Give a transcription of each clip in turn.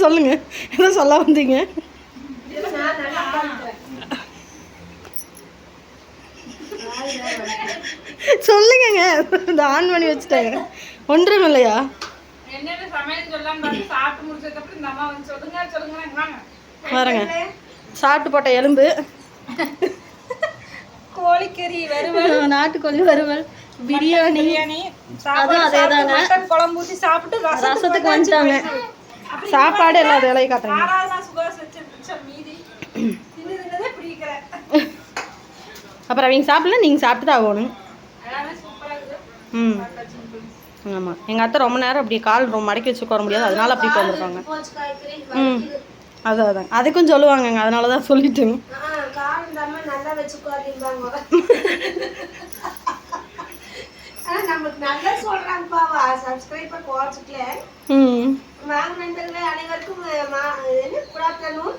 சொல்லுங்க. என்ன சொல்ல வந்தீங்க? சொல்லுங்கங்க. இந்த ஆன் பண்ணி வச்சுட்டாங்க. ஒன்றும் இல்லையா? பாருங்க. சாப்பிட்டு போட்ட எலும்பு. கோழிக்கறி வறுவல். நாட்டுக்கோழி வறுவல். பிரியாணி. பிரியாணி அதுவும் அதேதாங்க. மட்டன் குழம்பு ஊற்றி சாப்பிட்டு ரசத்துக்கு வந்துட்டாங்க. சாப்பாடு எல்லாம் வேலையை காட்டுறாங்க. தின்னதே பிடிக்கிறேன் அப்புறம் அவங்க சாப்பிடல? நீங்கள் சாப்பிட்டு தான் ஆகணும் ம். ஆமாம் எங்கள் அத்தை ரொம்ப நேரம் அப்படி கால் ரொம்ப மடக்கி வச்சு உட்கார முடியாது. அதனால அப்படி காய்கறி ம். அதான் அதான். அதுக்கும் சொல்லுவாங்கங்க. அதனால தான் சொல்லிட்டேங்க நல்லா நல்லா சொல்றாங்கப்பா சப்ஸ்கிரைபர் குறைச்சிக்கல. ம். வாங்க நண்பர்களே அனைவருக்கும் என்ன குட் ஆஃப்டர்நூன்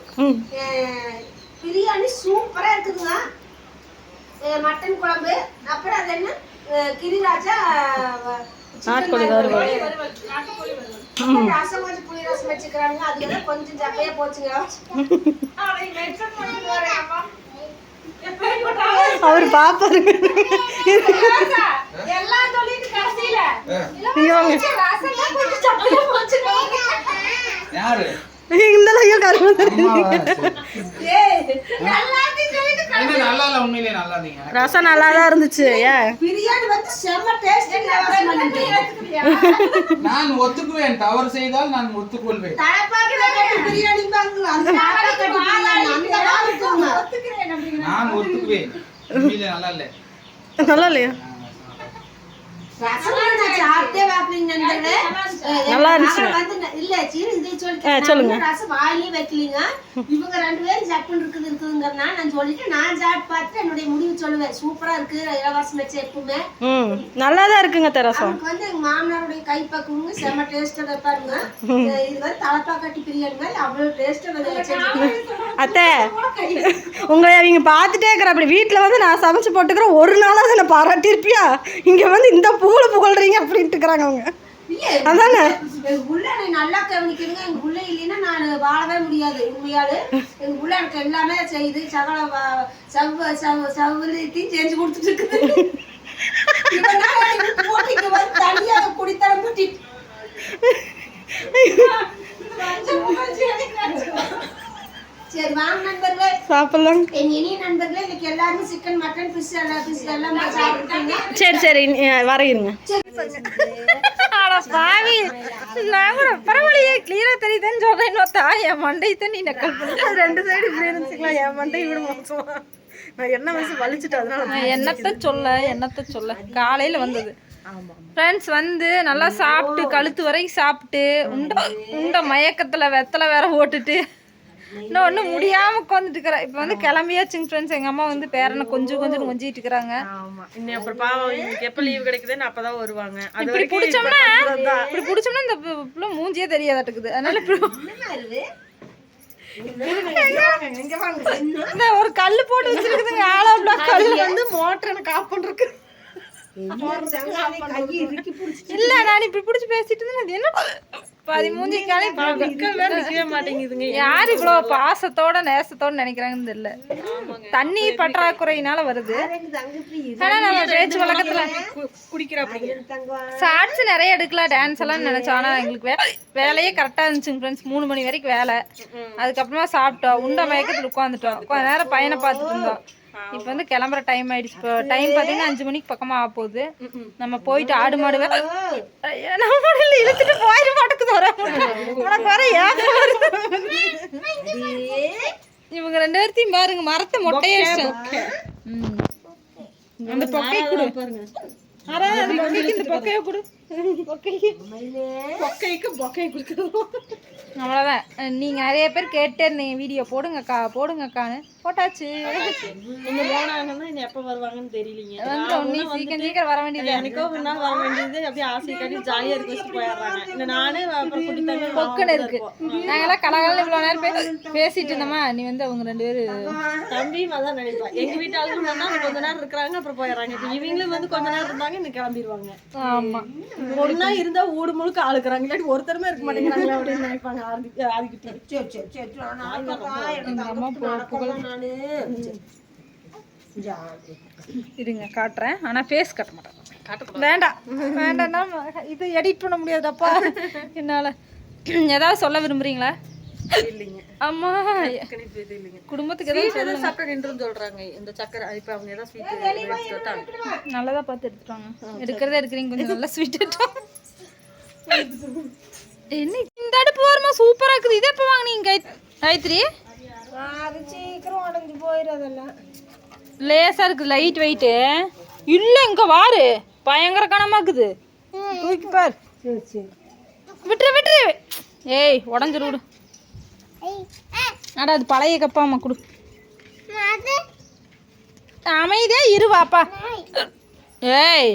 பிரியாணி சூப்பரா இருக்குதுங்க. மட்டன் குழம்பு. அப்புறம் அது என்ன? கிரிராஜா நாட்டுக்கோழி வறுவல். ரசம் கொஞ்சம் புளி ரசம் வச்சுக்கிறாங்க. அதுல கொஞ்சம் ஜப்பையா போச்சுங்க. அவர் யாரு? இந்த ஐயோ ரசம் நல்லா தான் இருந்துச்சு ஏன் பிரியாணி வந்து செம்ம டேஸ்ட் நான் ஒத்துக்குவேன். தவறு செய்தால் நான் ஒத்துக்கொள்வேன். பிரியாணி பாங்க அந்த தலைப்பாக்கி கட்டி பிரியாணி அந்த மாதிரி இருக்குங்க நான் ஒத்துக்குவேன். நல்லா இல்ல. நல்லா இல்லையா? நல்லா சொல்லுங்க. ரசம் வாயிலே வைக்கலீங்க. இவங்க ரெண்டு பேரும் சப்புன்னு இருக்குது இருக்குதுங்கிறனா நான் சொல்லிட்டு நான் சாப்பிட்டு பார்த்துட்டு என்னுடைய முடிவு சொல்லுவேன். சூப்பரா இருக்கு. இலவாசம் வச்ச எப்பவுமே. ம் நல்லா தான் இருக்குங்க அத்தை ரசம் அவனுக்கு வந்து எங்க மாமனாருடைய கைப்பக்குவங்க செம்ம டேஸ்டா வைப்பாருங்க. இது வந்து தலப்பா கட்டி பிரியாணி மாதிரி அவ்வளவு டேஸ்டா வச்சிருக்கேன். அத்தை உங்களை அவங்க பார்த்துட்டே இருக்கிற அப்படி வீட்டில் வந்து நான் சமைச்சு போட்டுக்கிறேன். ஒரு நாளாவது என்னை பாராட்டியிருப்பியா? இங்கே வந்து இந்த புகழ புகழ்றீங்க அப்படின்ட்டு இருக்கிறாங்க அவங்க. அதானே? என்னை நல்லா கவனிக்குதுங்க எங்க புள்ள இல்லைன்னா நான் வாழவே முடியாது உண்மையாலு. எங்க புள்ள எனக்கு எல்லாமே செய்யுது சகல சவ்வ சவ் சவுலத்தையும் செஞ்சு கொடுத்துட்டு இருக்குது. போட்டு வந்து தனியாக குடித்தரம் கூட்டிட்டு சரி வாங்க நண்பர்களே. சாப்பிட்லாம். என் இனிய நண்பர்களே இன்னைக்கு எல்லாருமே சிக்கன் மட்டன் ஃபிஷ் எல்லாம் ஃபிஷ் எல்லாம் சரி சரி வர இருங்க அட பாவி. நான் கூட பரவாயில்லையே. கிளியரா தெரியுதுன்னு சொல்றேன். பார்த்தா என் மண்டை நீ நக்கல் பண்ணி. ரெண்டு சைடு இப்படி இருந்துச்சுங்களா? என் மண்டை இப்படி மோசமா நான் என்ன வயசு வலிச்சுட்டு அதனால என்னத்த சொல்ல என்னத்த சொல்ல? காலையில வந்தது. ஃப்ரெண்ட்ஸ் வந்து நல்லா சாப்பிட்டு கழுத்து வரைக்கும் சாப்பிட்டு உண்ட உண்ட மயக்கத்துல வெத்தலை வேற ஓட்டுட்டு இன்னும் ஒன்றும் முடியாம உட்காந்துட்டு இருக்கிறேன் இப்போ வந்து கிளம்பியாச்சுங்க ஃப்ரெண்ட்ஸ் எங்க அம்மா வந்து பேரனை கொஞ்சம் கொஞ்சம் கொஞ்சிட்டு இருக்கிறாங்க ஆமா. இன்னும் அப்புறம் பாவம் இவங்களுக்கு எப்போ லீவ் கிடைக்குதுன்னு அப்பதான் வருவாங்க. இப்படி பிடிச்சோம்னா. இப்படி பிடிச்சோம்னா இந்த புள்ள மூஞ்சியே தெரியாதாட்டுக்குது. அதனால இப்படி ஒரு கல்லு போட்டு வச்சிருக்குதுங்க ஆலா பிளாக் கல்லு. வந்து மோட்டர் எனக்கு ஆஃப் பண்றதுக்கு இல்ல நான் இப்படி பிடிச்சி பேசிட்டு இருந்தேன். அது என்ன? பாதி மூஞ்சி காலி நிக்கவே மாட்டேங்குதுங்க யார் இவ்வளவு பாசத்தோட நேசத்தோட நினைக்கிறாங்கன்னு தெரியல. தண்ணி பற்றாக்குறையினால வருது. ஆனா நம்ம பேச்சு வழக்கத்துல குடிக்கிற அப்படிங்க ஷார்ட்ஸ் நிறைய எடுக்கலாம் டான்ஸ் எல்லாம் நினைச்சோம். ஆனா எங்களுக்கு வே- வேலையே கரெக்டா இருந்துச்சுங்க ஃப்ரெண்ட்ஸ் மூணு மணி வரைக்கும் வேலை. அதுக்கப்புறமா சாப்பிட்டோம். உண்ட மயக்கத்துல உட்காந்துட்டோம். கொஞ்ச நேரம் பையனை பார்த்துட்டு இருந்தோம். இப்போ வந்து கிளம்புற டைம் ஆயிடுச்சு. இப்போ டைம் பார்த்தீங்கன்னா அஞ்சு மணிக்கு பக்கமா ஆக போகுது. நம்ம போயிட்டு ஆடு மாடு நம்ம இழுத்துட்டு போயிட மாட்டேங்குது வர உனக்கு வர. இவங்க ரெண்டு பேர்த்தையும் பாருங்க மரத்தை மொட்டையே ம். அந்த பொக்கையை கொடு. பாருங்க. அரே அந்த பொக்கைக்கு இந்த பொக்கையை கொடு. பொக்கைக்கு. பொக்கைக்கு பொக்கை கொடுக்கணும் அவ்வளோதான் நீங்கள் நிறைய பேர் கேட்டே இருந்தீங்க வீடியோ போடுங்கக்கா போடுங்கக்கான்னு. போட்டாச்சு. இங்க போனாங்கன்னா இனி எப்ப வருவாங்கன்னு தெரியலீங்க. வந்து சீக்கிரம் சீக்கிரம் வர வேண்டியது எனக்கோ ஒரு நாள் வர வேண்டியது அப்படியே ஆசை காட்டி ஜாலியா இருக்க வச்சுட்டு போயிடுறாங்க. இந்த நானே அப்புறம் குட்டி தம்பி பொக்குன்னு இருக்கு. நாங்கெல்லாம் கலகலன்னு இவ்வளோ நேரம் பே- பேசிட்டு இருந்தோமா? நீ வந்து அவங்க ரெண்டு பேரும் தம்பியும் அதான் நினைப்பா. எங்க வீட்டு ஆளுங்க வந்தா கொஞ்ச நேரம் இருக்கிறாங்க அப்புறம் போயிடுறாங்க. இப்ப இவங்களும் வந்து கொஞ்ச நேரம் இருந்தாங்க இன்னும் கிளம்பிடுவாங்க ஆமாம் ஒன்னா இருந்தா ஊடு முழுக்க ஆளுக்குறாங்க. இல்லாட்டி ஒருத்தருமே இருக்க மாட்டேங்கிறாங்களே அப்படின்னு நினைப்பாங்க. ஆதி ஆதிக்கிட்டே இருங்க காட்டுறேன். ஆனா ஃபேஸ் காட்ட மாட்டேன். வேண்டாம். வேண்டாம்னா இது எடிட் பண்ண முடியாதுப்பா. என்னால. ஏதாவது சொல்ல விரும்புறீங்களா? இல்லைங்க. குடும்பத்துக்கு ஏதாவது சாப்பிட்டா நின்றுன்னு சொல்றாங்க. இந்த சக்கரை இப்போ அவங்க ஏதாவது ஸ்வீட் நல்லதா பார்த்து எடுத்துருவாங்க எடுக்கிறதே எடுக்கிறீங்க. கொஞ்சம் நல்லா ஸ்வீட் என்ன இந்த அடுப்பு வருமா சூப்பரா இருக்குது. இதே எப்போ வாங்குனீங்க காய் காயத்ரி? அது சீக்கிரம் உடஞ்சி போயிடும் அதெல்லாம். லேசா இருக்குது லைட் வெயிட்டு இல்ல இங்க வாரு. பயங்கர கனமா இருக்குது. தூக்கி பார். விட்டுரு விட்டுரு. ஏய் உடஞ்சிரு விடு. அட அது பழைய கப்பாமா கொடு. அமைதியா இரு வாப்பா ஏய்.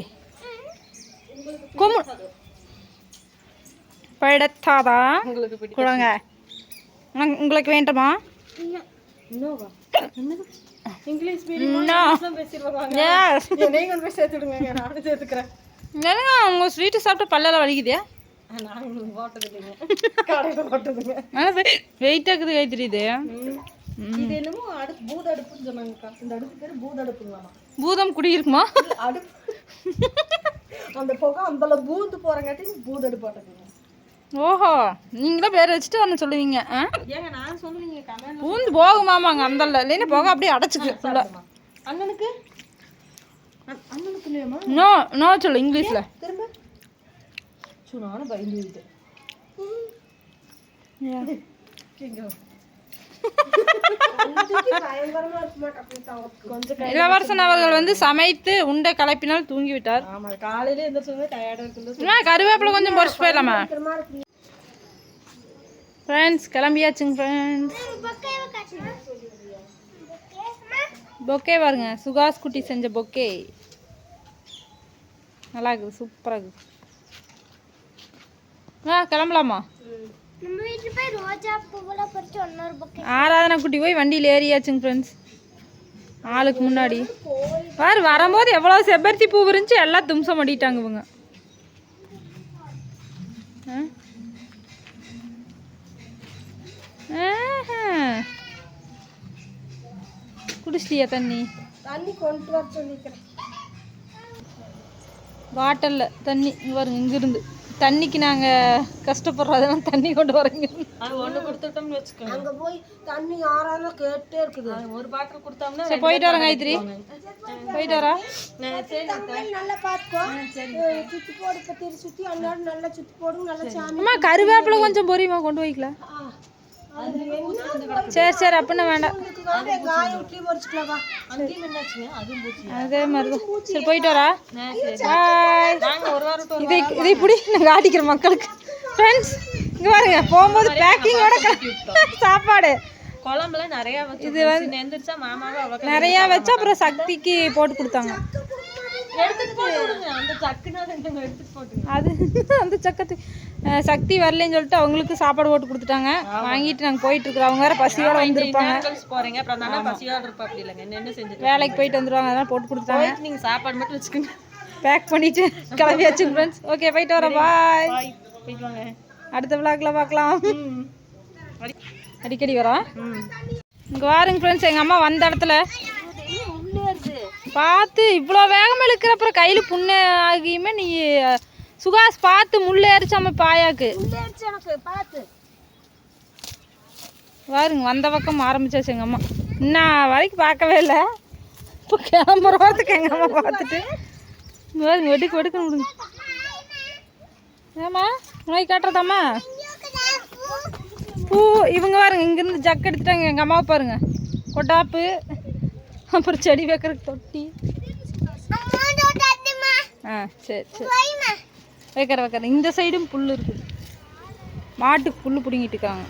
கும்மு. படுத்தாதா? கொடுங்க. உங்களுக்கு வேண்டுமா? என்னங்க உங்க ஸ்வீட்டு சாப்பிட்டு பல்லெல்லாம் வலிக்குதே? வெயிட் ஆகுது கை தெரியுது. இது என்னமோ அடுப்பு பூத அடுப்புன்னு சொன்னாங்கக்கா. இந்த அடுப்பு பேர் பூத அடுப்புங்களாமா. பூதம் குடியிருக்குமா? அடுப்பு. அந்த புகை அந்த பூந்து போறங்காட்டி பூத அடுப்பு ஓஹோ நீங்களும் பேர் வச்சுட்டு வந்து சொல்லுவீங்க ஆ? ஏங்க நான் சொல்லுவீங்க கமெண்ட் பூந்து போகுமாமாங்க அந்த இல்லைன்னா போக அப்படியே அடைச்சிக்கு ஃபுல்லாக அண்ணனுக்கு? நோ நோ சொல்லு இங்கிலீஷில். திரும்ப? இளவரசன் அவர்கள் வந்து சமைத்து உண்டை கலப்பினால் தூங்கி விட்டார் ஆமா காலையில எந்திரிச்சோமே டயர்டா இருக்குது அம்மா கருவேப்பிலை கொஞ்சம் பொறிச்சு போயிடலாமா? ஃப்ரெண்ட்ஸ் கிளம்பியாச்சுங்க ஃப்ரெண்ட்ஸ் பொக்கே பாருங்க சுகாஸ் குட்டி செஞ்ச பொக்கே நல்லா இருக்குது சூப்பராக இருக்குது. ஆ கிளம்பலாமா? ஆராதனா குட்டி போய் வண்டியில் ஏறியாச்சுங்க ஃப்ரெண்ட்ஸ் ஆளுக்கு முன்னாடி. பாரு வரும்போது எவ்வளோ செம்பருத்தி பூ இருந்துச்சு எல்லாம் தும்சம் பண்ணிட்டாங்க இவங்க. குடிச்சிட்டியா தண்ணி? தண்ணி கொண்டு வர சொல்லிக்கிறேன். பாட்டிலில் தண்ணி. இங்கே பாருங்க இங்கிருந்து. தண்ணிக்கு நாங்கள் கஷ்டப்படுறதெல்லாம் தண்ணி கொண்டு வரீங்க. அது ஒண்ணு கொடுத்துட்டோம்னு வச்சுக்கோங்க அங்க போய் தண்ணி ஆறாம கேட்டே இருக்குது. ஒரு பாட்டில் கொடுத்தோம்னா சரி போயிட்டு வரேன் காயத்ரி. போயிட்டு வரா நல்லா பாத்துக்கோ. சுத்தி போடு கத்திரி சுத்தி அந்நேரம் நல்லா சுத்தி போடும் நல்லா சாமி அம்மா கருவேப்பிலை கொஞ்சம் பொரியுமா கொண்டு போய்க்கலாம் சரி சரி அப்படின்னா வேண்டாம். அதே மாதிரி சரி போயிட்டு வரா. இதை இதை இப்படி நாங்கள் ஆட்டிக்கிறோம் மக்களுக்கு. ஃப்ரெண்ட்ஸ் இங்கே பாருங்க போகும்போது பேக்கிங்கோட சாப்பாடு. குழம்புல நிறைய வச்சு இது வந்து நிறையா வச்சு அப்புறம் சக்திக்கு போட்டு கொடுத்தாங்க. அது அந்த சக்கத்து சக்தி வரலைன்னு சொல்லிட்டு அவங்களுக்கு சாப்பாடு போட்டு கொடுத்துட்டாங்க. வாங்கிட்டு நாங்கள் போயிட்டு இருக்கிறோம் அவங்க வேற பசியோட வந்திருப்பாங்க. போறீங்க. அப்புறம் பசியோட இருப்பா அப்படி இல்லைங்க என்ன செஞ்சுட்டு வேலைக்கு போயிட்டு வந்துருவாங்க. அதெல்லாம் போட்டு கொடுத்தாங்க நீங்க சாப்பாடு மட்டும் வச்சுக்கோங்க. பேக் பண்ணிட்டு கிளம்பியாச்சு ஃப்ரெண்ட்ஸ் ஓகே போயிட்டு வரேன் பாய் அடுத்த விளாக்ல பார்க்கலாம். அடிக்கடி வரோம். இங்கே வாருங்க ஃப்ரெண்ட்ஸ் எங்கள் அம்மா வந்த இடத்துல பார்த்து இவ்வளோ வேகமாக இழுக்கிற அப்புறம் கையில் புண்ணு ஆகியுமே நீ சுகாஸ் பார்த்து முள்ளு ஏறிச்சாம பாயாக்கு. வாருங்க வந்த பக்கம் ஆரம்பிச்சாச்சு எங்கள் அம்மா. இன்னும் வரைக்கும் பார்க்கவே இல்லை. இப்போ கிளம்புற வாரத்துக்கு எங்கள் அம்மா பார்த்துட்டு. வாருங்க வெடுக்கு வெடுக்க விடுங்க ஏம்மா நோய் காட்டுறதாம்மா? பூ இவங்க பாருங்க இங்கேருந்து ஜக் எடுத்துட்டாங்க எங்கள் அம்மாவை பாருங்க. கொட்டாப்பு. அப்புறம் செடி வைக்கிறதுக்கு தொட்டி. ஆ சரி சரி. வைக்கிற வைக்கிற. இந்த சைடும் புல் இருக்குது. மாட்டுக்கு புல் பிடுங்கிட்டு இருக்காங்க.